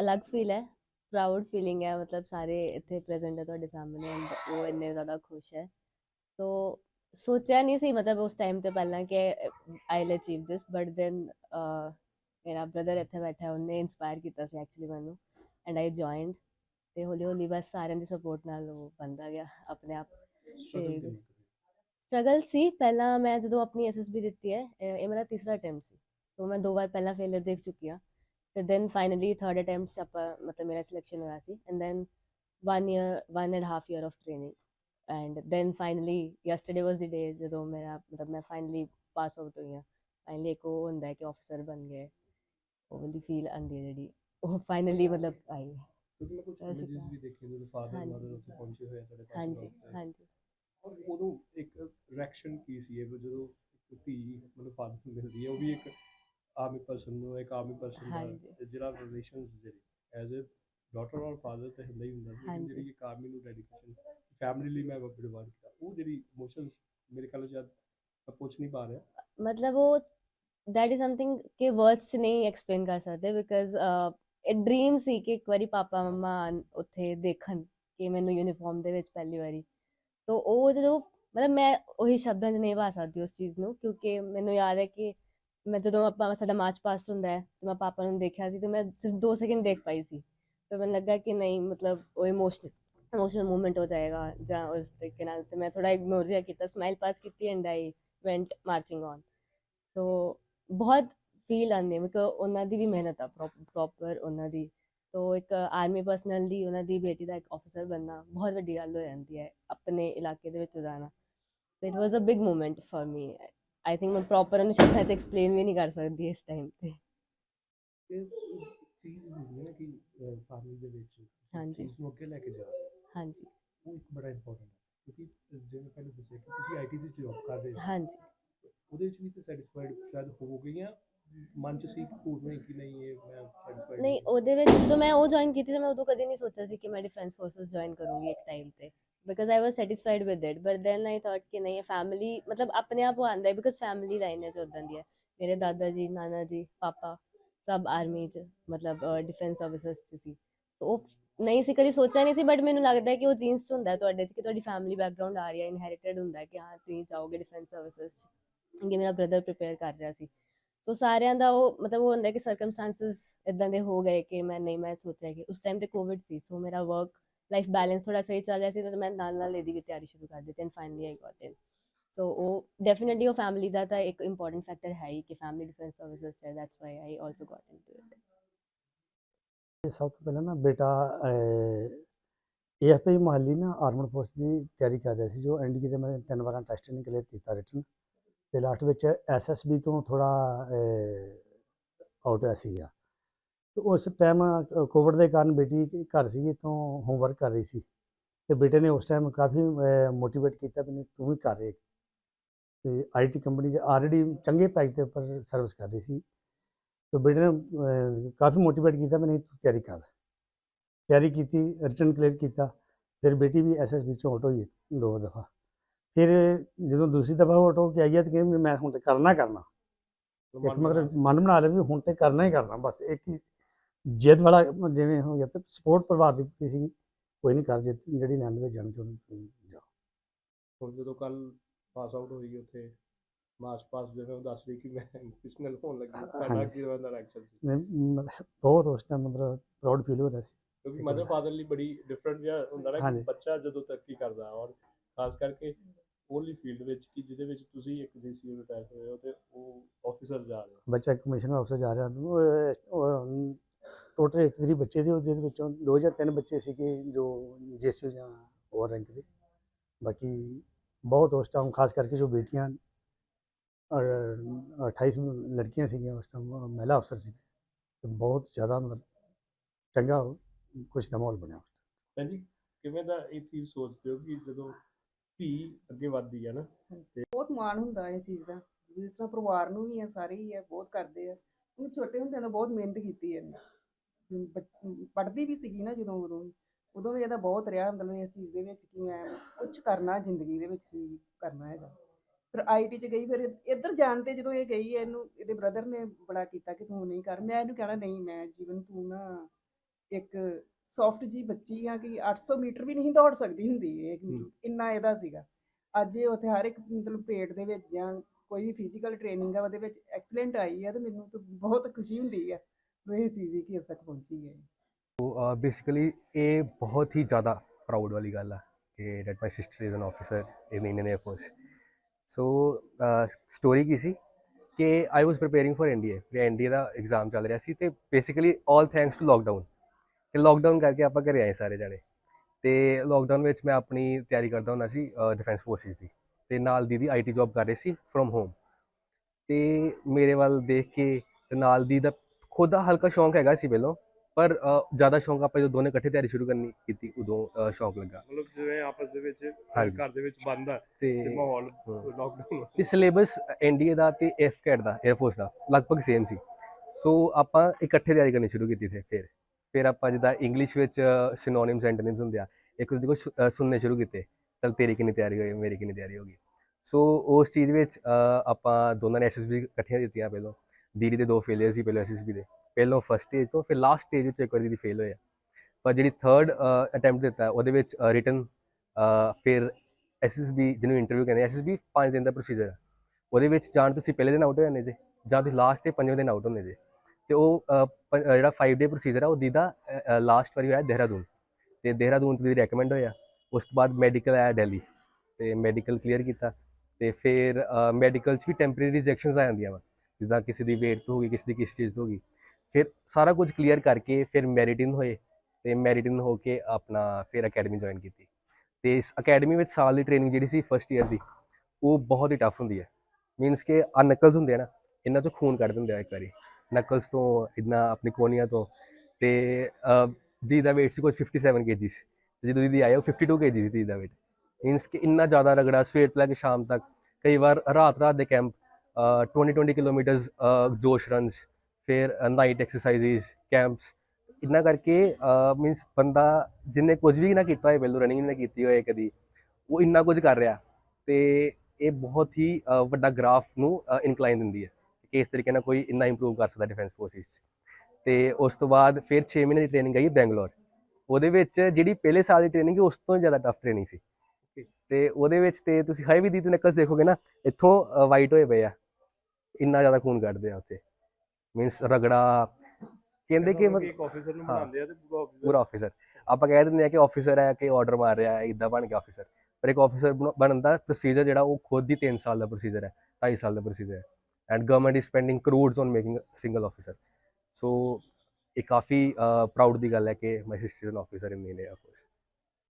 ਅਲੱਗ ਫੀਲ ਹੈ proud feeling ਹੈ ਮਤਲਬ ਸਾਰੇ ਇੱਥੇ ਪ੍ਰੈਜ਼ੈਂਟ ਹੈ ਤੁਹਾਡੇ ਸਾਹਮਣੇ and ਉਹ ਇੰਨੇ ਜ਼ਿਆਦਾ ਖੁਸ਼ ਹੈ। ਸੋ ਸੋਚਿਆ ਨਹੀਂ ਸੀ ਮਤਲਬ ਉਸ ਟਾਈਮ ਤੇ ਪਹਿਲਾਂ ਕਿ I will achieve this but then ਮੇਰਾ ਬ੍ਰਦਰ ਇੱਥੇ ਬੈਠਾ ਉਹਨੇ ਇਨਸਪਾਇਰ ਕੀਤਾ ਸੀ ਐਕਚੁਅਲੀ ਮੈਨੂੰ ਐਂਡ ਆਈ ਜੁਆਇਨਡ ਤੇ ਹੌਲੀ ਹੌਲੀ ਬਸ ਸਾਰਿਆਂ ਦੀ ਸਪੋਰਟ ਨਾਲ ਉਹ ਬਣਦਾ ਗਿਆ ਆਪਣੇ ਆਪ ਹੋਈ? ਸਟਰਗਲ ਸੀ ਪਹਿਲਾਂ ਮੈਂ ਜਦੋਂ ਆਪਣੀ ਐਸਐਸਬੀ ਦਿੱਤੀ ਹੈ ਇਹ ਮੇਰਾ ਤੀਸਰਾ ਅਟੈਂਪਟ ਸੀ। ਸੋ ਮੈਂ ਦੋ ਵਾਰ ਪਹਿਲਾਂ ਫੇਲਿਅਰ ਦੇਖ ਚੁੱਕੀ ਹਾਂ। ਫਿਰ ਦੈਨ ਫਾਈਨਲੀ ਥਰਡ ਅਟੈਂਪਟ 'ਚ ਆਪਾਂ ਮਤਲਬ ਮੇਰਾ ਸਿਲੈਕਸ਼ਨ ਹੋਇਆ ਸੀ and then one year one and half year of training and then finally yesterday was the day ਜਦੋਂ ਮੇਰਾ ਮਤਲਬ ਮੈਂ ਫਾਈਨਲੀ ਪਾਸ ਆਊਟ ਹੋਈ ਹਾਂ। ਫਾਈਨਲੀ ਇੱਕ ਉਹ ਹੁੰਦਾ ਕਿ ਆਫੀਸਰ ਬਣ ਗਏ। ਉਹ ਵਾਲੀ ਫੀਲ ਆਉਂਦੀ ਹੈ ਜਿਹੜੀ। ਉਹ ਫਾਈਨਲੀ ਮਤਲਬ ਆਈ। ਕਿਉਂਕਿ ਮੈਂ ਕੁਝ ਅਕਾਲ। ਵੀ ਦੇਖੇ ਜਦੋਂ ਫਾਦਰ। ਮਦਰ ਉੱਥੇ ਪਹੁੰਚੇ ਹੋਏ ਤੁਹਾਡੇ ਪਾਸ ਹਾਂਜੀ ਹਾਂਜੀ। ਔਰ ਉਦੋਂ ਇੱਕ ਰਿਐਕਸ਼ਨ ਕੀ ਸੀ? ਇਹ ਜਦੋਂ ਧੀ ਮਤਲਬ ਫਾਦਰ ਨੂੰ ਮਿਲਦੀ ਹੈ ਉਹ ਵੀ ਇੱਕ ਆਰਮੀ ਪਰਸਨ ਨੂੰ ਇੱਕ ਆਰਮੀ ਪਰਸਨ ਹਾਂਜੀ। ਦਾ ਜਿਹੜਾ ਰਿਲੇਸ਼ਨਸ ਜਿਹੜੇ as a daughter or father ਤਾਂ ਹੁੰਦਾ ਹੀ ਹੁੰਦਾ ਲੇਕਿਨ ਹਾਂਜੀ। ਜਿਹੜੀ ਇੱਕ ਆਰਮੀ ਨੂੰ ਡੈਡੀਕੇਸ਼ਨ ਫੈਮਿਲੀ ਲਈ ਮੈਂ ਬਿਡਵਾਰ ਕੀਤਾ ਉਹ ਜਿਹੜੀ ਇਮੋਸ਼ਨਸ ਮੇਰੇ ਖਿਆਲ ਮੈਂ ਪੁੱਛ ਨਹੀਂ ਪਾ ਰਿਹਾ ਮਤਲਬ ਉਹ ਦੈਟ ਇਜ਼ ਸਮਥਿੰਗ ਕਿ ਵਰਡਸ ਚ ਨਹੀਂ ਐਕਸਪਲੇਨ ਕਰ ਸਕਦੇ ਬਿਕਾਜ਼ ਇਹ ਡ੍ਰੀਮ ਸੀ ਕਿ ਇੱਕ ਵਾਰੀ ਪਾਪਾ ਮਮਾ ਉੱਥੇ ਦੇਖਣ ਕਿ ਮੈਨੂੰ ਯੂਨੀਫਾਰਮ ਦੇ ਵਿੱਚ ਪਹਿਲੀ ਵਾਰੀ ਸੋ ਉਹ ਜਦੋਂ ਮਤਲਬ ਮੈਂ ਉਹੀ ਸ਼ਬਦਾਂ 'ਚ ਨਹੀਂ ਪਾ ਸਕਦੀ ਉਸ ਚੀਜ਼ ਨੂੰ ਕਿਉਂਕਿ ਮੈਨੂੰ ਯਾਦ ਹੈ ਕਿ ਮੈਂ ਜਦੋਂ ਆਪਾਂ ਸਾਡਾ ਮਾਰਚ ਪਾਸਟ ਹੁੰਦਾ ਹੈ, ਤੇ ਮੈਂ ਪਾਪਾ ਨੂੰ ਦੇਖਿਆ ਸੀ, ਤੇ ਮੈਂ ਸਿਰਫ 2 ਸੈਕਿੰਡ ਦੇਖ ਪਾਈ ਸੀ। ਤੇ ਮੈਨੂੰ ਲੱਗਾ ਕਿ ਨਹੀਂ, ਮਤਲਬ ਉਹ ਇਮੋਸ਼ਨਲ ਇਮੋਸ਼ਨਲ ਮੂਵਮੈਂਟ ਹੋ ਜਾਏਗਾ ਜਾਂ ਉਸ ਤਰੀਕੇ ਨਾਲ। ਤੇ ਮੈਂ ਥੋੜਾ ਇਗਨੋਰ ਜਿਹਾ ਕੀਤਾ ਸਮਾਈਲ ਪਾਸ ਕੀਤੀ ਐਂਡ ਆਈ ਵੈਂਟ ਮਾਰਚਿੰਗ ਔਨ ਸੋ ਬਹੁਤ ਫੀਲ ਆਉਂਦੀ ਹੈ ਉਹਨਾਂ ਦੀ ਵੀ ਮਿਹਨਤ ਆ ਪ੍ਰੋਪਰ ਉਹਨਾਂ ਦੀ। ਤੋ ਇੱਕ ਆਰਮੀ ਪਰਸਨਲ ਦੀ, ਉਹਨਾਂ ਦੀ ਬੇਟੀ ਦਾ ਇੱਕ ਆਫੀਸਰ ਬਣਨਾ ਬਹੁਤ ਵੱਡੀ ਗੱਲ ਹੋ ਜਾਂਦੀ ਹੈ, ਆਪਣੇ ਇਲਾਕੇ ਦੇ ਵਿੱਚ ਜਾਣਾ it was a big moment for me I think ਮੈਂ ਪ੍ਰੋਪਰ ਉਹਨੂੰ ਸ਼ਬਦਾਂ 'ਚ ਐਕਸਪਲੇਨ ਵੀ ਨਹੀਂ ਕਰ ਸਕਦੀ ਇਸ ਟਾਈਮ ਤੇ ਚੀਜ਼ ਹੁੰਦੀ ਹੈ ਕਿ ਫੈਮਿਲੀ ਦੇ ਵਿੱਚ ਹਾਂਜੀ। ਨੂੰ ਅੱਗੇ ਲੈ ਕੇ ਜਾ ਹੋ ਹਾਂਜੀ ਉਹ ਇੱਕ ਬੜਾ ਇੰਪੋਰਟੈਂਟ ਹੈ ਕਿਉਂਕਿ ਜਿਵੇਂ ਪਹਿਲੇ ਦੱਸਿਆ ਕਿ ਤੁਸੀਂ ਆਈਟੀ ਦੀ ਜੌਬ ਕਰ ਰਹੇ ਸੀ ਹਾਂਜੀ ਉਹਦੇ ਵਿੱਚ ਵੀ ਤਾਂ ਸੈਟੀਸਫਾਈਡ ਸ਼ਾਇਦ ਹੋ ਗਈਆਂ ਮਨ ਚ ਸੀ ਕਿ ਭੂਤ ਨਹੀਂ ਕਿ ਨਹੀਂ ਇਹ ਮੈਂ ਸੈਟੀਸਫਾਈਡ ਨਹੀਂ ਉਹਦੇ ਵਿੱਚ ਜਦੋਂ ਮੈਂ ਉਹ ਜੁਆਇਨ ਕੀਤੀ ਸੀ ਮੈਂ ਉਦੋਂ ਕਦੇ ਨਹੀਂ ਸੋਚਿਆ ਸੀ ਕਿ ਮੈਂ ਡਿਫੈਂਸ ਫੋਰਸਸ ਜੁਆਇਨ ਕਰੂੰਗੀ ਇੱਕ ਟਾਈਮ ਤੇ because I was satisfied with it but then I thought ਕਿ ਨਹੀਂ ਫੈਮਿਲੀ ਮਤਲਬ ਆਪਣੇ ਆਪ ਉਹ ਆਉਂਦਾ ਹੈ ਬਿਕਾਜ਼ ਫੈਮਿਲੀ ਲਾਈਨ ਹੈ ਜੋ ਦੀ ਹੈ ਮੇਰੇ ਦਾਦਾ ਜੀ ਨਾਨਾ ਜੀ ਪਾਪਾ ਸਭ ਆਰਮੀ ਚ ਮਤਲਬ ਡਿਫੈਂਸ ਆਫਿਸਰਸ ਚ ਸੀ ਸੋ ਉਹ ਨਹੀਂ ਸੀ ਕਦੀ ਸੋਚਿਆ ਨਹੀਂ ਸੀ ਬਟ ਮੈਨੂੰ ਲੱਗਦਾ ਹੈ ਕਿ ਉਹ ਜੀਨਸ ਚ ਹੁੰਦਾ ਤੁਹਾਡੇ ਚ ਕਿ ਤੁਹਾਡੀ ਫੈਮਿਲੀ ਬੈਕਗ੍ਰਾਉਂਡ ਆ ਰਹੀ ਹੈ ਇਨਹੈਰਿਟਡ ਹੁੰਦਾ ਕਿ ਹਾਂ ਤੁਸੀਂ ਜਾਓਗੇ ਡਿਫੈਂਸ ਸਰਵਿਸਿਜ਼ ਕਿ ਮੇਰਾ ਬ੍ਰਦਰ ਪ੍ਰਿਪੇਅਰ ਕਰ ਰਿਹਾ ਸੀ ਸੋ ਸਾਰਿਆਂ ਦਾ ਉਹ ਮਤਲਬ ਉਹ ਹੁੰਦਾ ਕਿ ਸਰਕਮਸਟੈਂਸਸ ਇਦਾਂ ਦੇ ਹੋ ਗਏ ਕਿ ਮੈਂ ਨਹੀਂ ਮੈਂ ਸੋਚਿਆ ਕਿ ਉਸ ਟਾਈਮ ਤੇ ਕੋਵਿਡ ਸੀ ਸੋ ਮੇਰਾ ਵਰਕ ਲਾਈਫ ਬੈਲੈਂਸ ਥੋੜਾ ਸਹੀ ਚੱਲ ਰਿਹਾ ਸੀ ਤਾਂ ਮੈਂ ਨਾਲ ਨਾਲ ਇਹਦੀ ਵੀ ਤਿਆਰੀ ਸ਼ੁਰੂ ਕਰ ਦਿੱਤੀ and finally I got in so ਉਹ ਡੈਫੀਨਿਟਲੀ ਉਹ ਫੈਮਿਲੀ ਦਾ ਤਾਂ ਇੱਕ ਇੰਪੋਰਟੈਂਟ ਫੈਕਟਰ ਹੈ ਹੀ ਕਿ ਫੈਮਿਲੀ ਡਿਫੈਂਸ ਸਰਵਿਸਿਜ਼ ਹੈ that's why I also got into it ਸਭ ਤੋਂ ਪਹਿਲਾਂ ਨਾ ਬੇਟਾ ਏਐਫਪੀ ਮਹਾਲੀ ਨਾ ਆਰਮਡ ਫੋਰਸ ਦੀ ਤਿਆਰੀ ਕਰ ਰਿਹਾ ਸੀ ਜੋ ਐਨਡੀਏ ਦੇ ਮੈਂ ਤਿੰਨ ਵਾਰਾਂ ਟੈਸਟ ਨਹੀਂ ਕਲੀਅਰ ਕੀਤਾ ਰਿਟਨ ਤੇ ਲਾਸਟ ਵਿੱਚ ਐਸਐਸਬੀ ਤੋਂ ਥੋੜਾ ਆਊਟ ਹੋਇਆ ਸੀਗਾ ਤੇ ਉਸ ਟਾਈਮ ਕੋਵਿਡ ਦੇ ਕਾਰਨ ਬੇਟੀ ਘਰ ਸੀ ਤੋਂ ਹੋਮਵਰਕ ਕਰ ਰਹੀ ਸੀ। ਤੇ ਬੇਟੇ ਨੇ ਉਸ ਟਾਈਮ ਕਾਫੀ ਮੋਟੀਵੇਟ ਕੀਤਾ ਵੀ ਨਹੀਂ ਤੂੰ ਵੀ ਕਰ ਰਹੇ ਤੇ ਆਈਟੀ ਕੰਪਨੀ 'ਚ ਆਲਰੇਡੀ ਚੰਗੇ ਪੈਜ ਦੇ ਉੱਪਰ ਸਰਵਿਸ ਕਰ ਰਹੀ ਸੀ। ਤੇ ਬੇਟੇ ਨੇ ਕਾਫੀ ਮੋਟੀਵੇਟ ਕੀਤਾ ਵੀ ਨਹੀਂ ਤੂੰ ਤਿਆਰੀ ਕਰ। ਤਿਆਰੀ ਕੀਤੀ ਰਿਟਰਨ ਕਲੀਅਰ ਕੀਤਾ। ਫਿਰ ਬੇਟੀ ਵੀ ਐਸਐਸਬੀ ਚੋਂ ਆਊਟ ਹੋਈ ਦੋ ਦਫਾ। ਫਿਰ ਜਦੋਂ ਦੂਸਰੀ ਦਫਾ ਆਊਟ ਹੋ ਕੇ ਆਈ ਹੈ ਤੇ ਕਹਿੰਦੀ ਮੈਂ ਹੁਣ ਤੇ ਕਰਨਾ ਕਰਨਾ। ਇੱਕ ਮਤਲਬ ਮਨ ਬਣਾ ਲਿਆ ਵੀ ਹੁਣ ਤੇ ਕਰਨਾ ਹੀ ਕਰਨਾ ਬਸ ਇੱਕ ਹੀ ਜਿੱਦ ਵਾਲਾ ਜਿਵੇਂ ਹੋ ਗਿਆ ਤੇ ਸਪੋਰਟ ਪਰਿਵਾਰ ਦੀ ਕੀਤੀ ਸੀ ਕੋਈ ਨਹੀਂ ਕਰ ਜੇ ਜਿਹੜੀ ਲੈਂਡ ਵਿੱਚ ਜਾਣਾ ਚਾਹੁੰਦੀ ਜਾ ਹੁਣ ਜਦੋਂ ਕੱਲ ਪਾਸ ਆਊਟ ਹੋਈ ਉੱਥੇ ਮਾਰਚ ਪਾਸ ਜਿਵੇਂ ਉਹ ਦੱਸ ਰਹੀ ਕਿ ਮੈਂ ਇਮੋਸ਼ਨਲ ਹੋਣ ਲੱਗੀ ਤੁਹਾਡਾ ਹਾਂਜੀ। ਕੀ ਦਾ ਰਿਐਕਸ਼ਨ ਸੀ? ਨਹੀਂ, ਮਤਲਬ ਬਹੁਤ ਉਸ ਟਾਈਮ ਮਤਲਬ ਪ੍ਰਾਊਡ ਫੀਲ ਹੋ ਰਿਹਾ ਸੀ। ਕਿਉਂਕਿ ਮਦਰ ਫਾਦਰ ਲਈ ਬੜੀ ਡਿਫਰੈਂਟ ਜਿਹਾ ਹੁੰਦਾ ਨਾ ਕਿ ਹਾਂਜੀ। ਬੱਚਾ ਜਦੋਂ ਤਰੱਕੀ ਕਰਦਾ ਔਰ ਖਾਸ ਕਰਕੇ ਉਹਲੀ ਫੀਲਡ ਵਿੱਚ ਕਿ ਜਿਹਦੇ ਵਿੱਚ ਤੁਸੀਂ ਇੱਕ ਦੇਸੀ ਰਿਟਾਇਰ ਹੋਏ ਹੋ ਤੇ ਉਹ ਆਫੀਸਰ ਜਾ ਰਹੇ ਹੋ। ਬੱਚਾ ਕਮਿਸ਼ਨਰ ਅਫਸਰ ਜਾ ਰਿਹਾ ਟੋਟਲ 83 ਬੱਚੇ ਉਹ ਜਿਹਦੇ ਵਿੱਚੋਂ ਦੋ ਜਾਂ ਤਿੰਨ ਬੱਚੇ ਸੀਗੇ ਜੋ ਜੇਸੀ ਜਾਂ ਹੋਰ ਰੈਂਕ ਦੇ। ਬਾਕੀ ਬਹੁਤ ਉਸ ਟਾਈਮ ਖਾਸ ਕਰਕੇ ਜੋ ਬੇਟੀਆਂ ਔਰ 28 ਲੜਕੀਆਂ ਸੀਗੀਆਂ ਉਸ ਟਾਈਮ ਮਹਿਲਾ ਅਫਸਰ ਸੀ ਤੇ ਬਹੁਤ ਜ਼ਿਆਦਾ ਮਤਲਬ ਚੰਗਾ ਕੁਛ ਦਾ ਮਾਹੌਲ ਬਣਿਆ। ਭੈਣ ਜੀ ਕਿਵੇਂ ਦਾ ਇਹ ਚੀਜ਼ ਸੋਚਦੇ ਹੋ ਕਿ ਜਦੋਂ ਧੀ ਅੱਗੇ ਵੱਧਦੀ ਹੈ ਨਾ? ਬਹੁਤ ਮਾਣ ਹੁੰਦਾ ਇਹ ਚੀਜ਼ ਦਾ। ਜਿਸ ਤਰ੍ਹਾਂ ਪਰਿਵਾਰ ਨੂੰ ਵੀ ਆ ਸਾਰੇ ਹੀ ਆ ਬਹੁਤ ਕਰਦੇ ਆ। ਉਹ ਛੋਟੇ ਹੁੰਦਿਆਂ ਤੋਂ ਬਹੁਤ ਮਿਹਨਤ ਕੀਤੀ ਹੈ ਪੜ੍ਹਦੀ ਵੀ ਸੀਗੀ ਨਾ ਜਦੋਂ ਉਦੋਂ ਉਦੋਂ ਵੀ ਇਹਦਾ ਬਹੁਤ ਰਿਹਾ ਮਤਲਬ ਇਸ ਚੀਜ਼ ਦੇ ਵਿੱਚ ਕਿ ਮੈਂ ਕੁਝ ਕਰਨਾ ਜ਼ਿੰਦਗੀ ਦੇ ਵਿੱਚ ਕੀ ਕਰਨਾ ਹੈਗਾ। ਫਿਰ ਆਈਟੀ ਚ ਗਈ ਫਿਰ ਇੱਧਰ ਜਾਣ ਤੇ ਜਦੋਂ ਇਹ ਗਈ ਇਹਨੂੰ ਇਹਦੇ ਬ੍ਰਦਰ ਨੇ ਬੜਾ ਕੀਤਾ ਕਿ ਤੂੰ ਨਹੀਂ ਕਰ। ਮੈਂ ਇਹਨੂੰ ਕਹਿਣਾ ਨਹੀਂ ਮੈਂ ਜੀਵਨ ਤੂੰ ਨਾ ਇੱਕ ਸੌਫਟ ਜੀ ਬੱਚੀ ਆ ਕਿ 800 ਮੀਟਰ ਵੀ ਨਹੀਂ ਦੌੜ ਸਕਦੀ ਹੁੰਦੀ ਇਹ। ਇੰਨਾ ਇਹਦਾ ਸੀਗਾ। ਅੱਜ ਇਹ ਉੱਥੇ ਹਰ ਇੱਕ ਮਤਲਬ ਪੇਡ ਦੇ ਵਿੱਚ ਜਾਂ ਕੋਈ ਵੀ ਫਿਜ਼ੀਕਲ ਟ੍ਰੇਨਿੰਗ ਆ ਉਹਦੇ ਵਿੱਚ ਐਕਸਲੈਂਟ ਆਈ ਹੈ ਤੇ ਮੈਨੂੰ ਤਾਂ ਬਹੁਤ ਖੁਸ਼ੀ ਹੁੰਦੀ ਹੈ ਵੀ ਇਹ ਚੀਜ਼ ਹੀ ਕਿ ਇੱਥੇ ਤੱਕ ਪਹੁੰਚੀ ਹੈ ਬੇਸਿਕਲੀ ਇਹ ਬਹੁਤ ਹੀ ਜ਼ਿਆਦਾ ਪ੍ਰਾਊਡ ਵਾਲੀ ਗੱਲ ਆ ਕਿ that my sister is an officer in Indian air force so story ਕੀ ਸੀ ਕਿ I was preparing for NDA ਮੇਰਾ ਐਨਡੀਏ ਦਾ ਐਗਜ਼ਾਮ ਚੱਲ ਰਿਹਾ ਸੀ ਤੇ basically all thanks to lockdown ਤੇ ਲੋਕਡਾਊਨ ਕਰਕੇ ਆਪਾਂ ਘਰੇ ਆਏ ਸਾਰੇ ਜਾਣੇ ਤੇ ਲੋਕਡਾਊਨ ਵਿੱਚ ਮੈਂ ਆਪਣੀ ਤਿਆਰੀ ਕਰਦਾ ਹੁੰਦਾ ਸੀ ਡਿਫੈਂਸ ਫੋਰਸਿਸ ਦੀ ਤੇ ਨਾਲ ਦੀਦੀ ਆਈਟੀ ਜੌਬ ਕਰ ਰਹੇ ਸੀ ਫਰੋਮ ਹੋਮ ਤੇ ਮੇਰੇ ਵੱਲ ਦੇਖ ਕੇ ਤੇ ਨਾਲ ਦੀ ਦਾ ਖੁਦ ਦਾ ਹਲਕਾ ਸ਼ੌਂਕ ਹੈਗਾ ਸੀ ਪਹਿਲਾਂ ਪਰ ਜ਼ਿਆਦਾ ਸ਼ੌਂਕ ਆਪਾਂ ਜਦੋਂ ਦੋਨੇ ਇਕੱਠੇ ਤਿਆਰੀ ਸ਼ੁਰੂ ਕਰਨੀ ਕੀਤੀ ਉਦੋਂ ਸ਼ੌਂਕ ਲੱਗਾ। ਮਤਲਬ ਜਿਵੇਂ ਆਪਸ ਦੇ ਵਿੱਚ। ਘਰ ਦੇ ਵਿੱਚ ਬੰਦ ਤੇ ਮਾਹੌਲ। ਲਾਕਡਾਊਨ ਤੇ ਸਿਲੇਬਸ ਐਨਡੀਏ ਦਾ ਤੇ ਐਫਕੈਟ ਦਾ 에ਅਰ ਫੋਰਸ ਦਾ ਲਗਭਗ ਸੇਮ ਸੀ। ਸੋ ਆਪਾਂ ਇਕੱਠੇ ਤਿਆਰੀ ਕਰਨੀ ਸ਼ੁਰੂ ਕੀਤੀ ਤੇ ਫਿਰ। ਫਿਰ ਆਪਾਂ ਜਿੱਦਾਂ ਇੰਗਲਿਸ਼ ਵਿੱਚ ਸਿਨੋਨਿਮਸ ਐਂਟੋਨਿਮਸ ਹੁੰਦੇ ਆ ਇੱਕ ਦੂਜੇ ਕੋਲ ਅ, ਸੁਣਨੇ ਸ਼ੁਰੂ ਕੀਤੇ। ਚਲ ਤੇਰੀ ਕਿੰਨੀ ਤਿਆਰੀ ਹੋਈ ਮੇਰੀ ਕਿੰਨੀ ਤਿਆਰੀ ਹੋ ਗਈ। ਸੋ ਉਸ ਚੀਜ਼ ਵਿੱਚ ਆਪਾਂ ਦੋਨਾਂ ਨੇ ਐਸਐਸਬੀ ਇਕੱਠੀਆਂ ਦਿੱਤੀਆਂ ਪਹਿਲਾਂ। ਦੀਦੀ ਦੇ ਦੋ ਫੇਲਿਅਰ ਸੀ, ਪਹਿਲਾਂ ਐਸਐਸਬੀ ਦੇ। ਪਹਿਲਾਂ ਫਸਟ ਸਟੇਜ ਤੋਂ, ਫਿਰ ਲਾਸਟ ਸਟੇਜ ਵਿੱਚ ਇੱਕ ਵਾਰੀ ਦੀਦੀ ਫੇਲ ਹੋਇਆ ਪਰ ਜਿਹੜੀ ਥਰਡ ਅਟੈਂਪਟ ਦਿੱਤਾ, ਉਹਦੇ ਵਿੱਚ ਰਿਟਨ ਫਿਰ ਐਸਐਸਬੀ ਜਿਹਨੂੰ ਇੰਟਰਵਿਊ ਕਹਿੰਦੇ ਐਸਐਸਬੀ 5 ਦਿਨ ਦਾ ਪ੍ਰੋਸੀਜਰ ਹੈ ਉਹਦੇ ਵਿੱਚ ਜਾਣ ਤੁਸੀਂ ਪਹਿਲੇ ਦਿਨ ਆਊਟ ਹੋ ਜਾਂਦੇ ਜੇ, ਜਾਂ ਤੁਸੀਂ ਲਾਸਟ ਤੇ ਪੰਜਵੇਂ ਦਿਨ ਆਊਟ ਹੁੰਦੇ ਜੇ। ਤੇ ਉਹ ਜਿਹੜਾ 5 ਡੇ ਪ੍ਰੋਸੀਜਰ ਆ, ਉਹ ਦੀਦਾ ਲਾਸਟ ਵਾਰੀ ਹੋਇਆ ਦੇਹਰਾਦੂਨ। ਤੇ ਦੇਹਰਾਦੂਨ ਤੋਂ ਦੀ ਰეკਮੈਂਡ ਹੋਇਆ। ਉਸ ਤੋਂ ਬਾਅਦ ਮੈਡੀਕਲ ਆਇਆ ਦਿੱਲੀ। ਤੇ ਮੈਡੀਕਲ ਕਲੀਅਰ ਕੀਤਾ। ਤੇ ਫਿਰ ਮੈਡੀਕਲ 'ਚ ਵੀ ਟੈਂਪਰੇਰੀ ਰਿਜੈਕਸ਼ਨਸ ਆ ਜਾਂਦੀਆਂ ਵਾ। ਜਿੱਦਾਂ ਕਿਸੇ ਦੀ ਵੇਟ ਤੋਂ ਹੋ ਗਈ, ਕਿਸੇ ਦੀ ਕਿਸ ਚੀਜ਼ ਤੋਂ ਹੋ ਗਈ। ਫਿਰ ਸਾਰਾ ਕੁਝ ਕਲੀਅਰ ਕਰਕੇ ਫਿਰ ਮੈਰਿਟਿਨ ਹੋਏ ਤੇ ਮੈਰਿਟਿਨ ਹੋ ਕੇ ਆਪਣਾ ਫਿਰ ਅਕੈਡਮੀ ਜੁਆਇਨ ਕੀਤੀ। ਤੇ ਇਸ ਅਕੈਡਮੀ ਵਿੱਚ ਸਾਲ ਦੀ ਟ੍ਰੇਨਿੰਗ ਜਿਹੜੀ ਸੀ ਫਸਟ ਈਅਰ ਦੀ, ਉਹ ਬਹੁਤ ਹੀ ਟਫ ਹੁੰਦੀ ਹੈ। ਮੀਨਸ ਕਿ ਆ ਨਕਲਸ ਹੁੰਦੇ ਆ ਨਾ, ਇਹਨਾਂ ਚੋਂ ਖੂਨ ਕੱਢ ਦਿੰਦੇ ਆ ਇੱਕ ਵਾਰੀ। ਨਕਲਸ ਤੋਂ, ਇਦਾਂ ਆਪਣੀ ਕੋਨੀਆਂ ਤੋਂ। ਤੇ ਦੀ ਦਾ weight ਸੀ ਕੁਝ 57 kgs ਤੇ ਜਦੋਂ ਦੀਦੀ ਆਏ ਉਹ 52 kg ਸੀ ਦੀ ਦਾ weight ਮੀਨਸ ਕਿ ਇੰਨਾ ਜ਼ਿਆਦਾ ਰਗੜਾ ਸਵੇਰ ਤੋਂ ਲੈ ਕੇ ਸ਼ਾਮ ਤੱਕ, ਕਈ ਵਾਰ ਰਾਤ ਰਾਤ ਦੇ ਕੈਂਪ 20 20 ਕਿਲੋਮੀਟਰਸ ਜੋਸ਼ ਰਨਸ ਫਿਰ ਨਾਈਟ ਐਕਸਰਸਾਈਜ਼ਸ ਕੈਂਪਸ ਇੰਨਾ ਕਰਕੇ ਮੀਨਸ ਬੰਦਾ ਜਿੰਨੇ ਕੁਝ ਵੀ ਨਾ ਕੀਤਾ ਹੋਏ ਪਹਿਲੋਂ ਰਨਿੰਗ ਨਾ ਕੀਤੀ ਹੋਏ ਕਦੀ ਉਹ ਇੰਨਾ ਕੁਝ ਕਰ ਰਿਹਾ। ਤੇ ਇਹ ਬਹੁਤ ਹੀ ਵੱਡਾ ਗ੍ਰਾਫ ਨੂੰ ਇਨਕਲਾਈਨ ਦਿੰਦੀ ਹੈ ਕਿ ਇਸ ਤਰੀਕੇ ਨਾਲ ਕੋਈ ਇੰਨਾ ਇੰਪਰੂਵ ਕਰ ਸਕਦਾ ਡਿਫੈਂਸ ਫੋਰਸਿਸ ਤੇ ਉਸ ਤੋਂ ਬਾਅਦ ਫਿਰ 6 ਮਹੀਨੇ ਦੀ ਟ੍ਰੇਨਿੰਗ ਆਈ ਬੈਂਗਲੌਰ। ਉਹਦੇ ਵਿੱਚ ਜਿਹੜੀ ਪਹਿਲੇ ਸਾਲ ਦੀ ਟ੍ਰੇਨਿੰਗ ਹੈ ਉਸ ਤੋਂ ਜ਼ਿਆਦਾ ਟਫ ਟ੍ਰੇਨਿੰਗ ਸੀ। ਤੇ ਉਹਦੇ ਵਿੱਚ ਤੇ ਤੁਸੀਂ ਹਾਈ ਵੀ ਦੀ ਤੇ ਨਕਲਸ ਦੇਖੋਗੇ ਨਾ ਇੱਥੋਂ ਵਾਈਟ ਹੋਏ ਪਏ ਆ। ਇੰਨਾ ਜ਼ਿਆਦਾ ਖੂਨ ਕੱਢਦੇ ਆ ਉੱਥੇ। ਮੀਨਸ ਰਗੜਾ ਕਹਿੰਦੇ ਕਿ ਇੱਕ ਆਫੀਸਰ ਨੂੰ। ਬਣਾਉਂਦੇ ਆ ਤੇ ਪੂਰਾ ਆਫੀਸਰ ਪੂਰਾ ਆਫੀਸਰ ਆਪਾਂ ਕਹਿ ਦਿੰਦੇ ਆ ਕਿ ਆਫੀਸਰ ਹੈ ਕਿ ਆਰਡਰ ਮਾਰ ਰਿਹਾ ਹੈ ਇਦਾਂ ਬਣ ਕੇ ਆਫੀਸਰ ਪਰ ਇੱਕ ਆਫੀਸਰ ਬਣਨ ਦਾ ਪ੍ਰੋਸੀਜਰ ਜਿਹੜਾ ਉਹ ਖੁਦ ਹੀ 3 ਸਾਲ ਦਾ ਪ੍ਰੋਸੀਜਰ ਹੈ 2.5 ਸਾਲ ਦਾ ਪ੍ਰੋਸੀਜਰ ਹੈ। And government is spending crores on making single officer so ਇਹ ਕਾਫੀ ਪ੍ਰਾਊਡ ਦੀ ਗੱਲ ਹੈ ਕਿ my sister is an officer in India force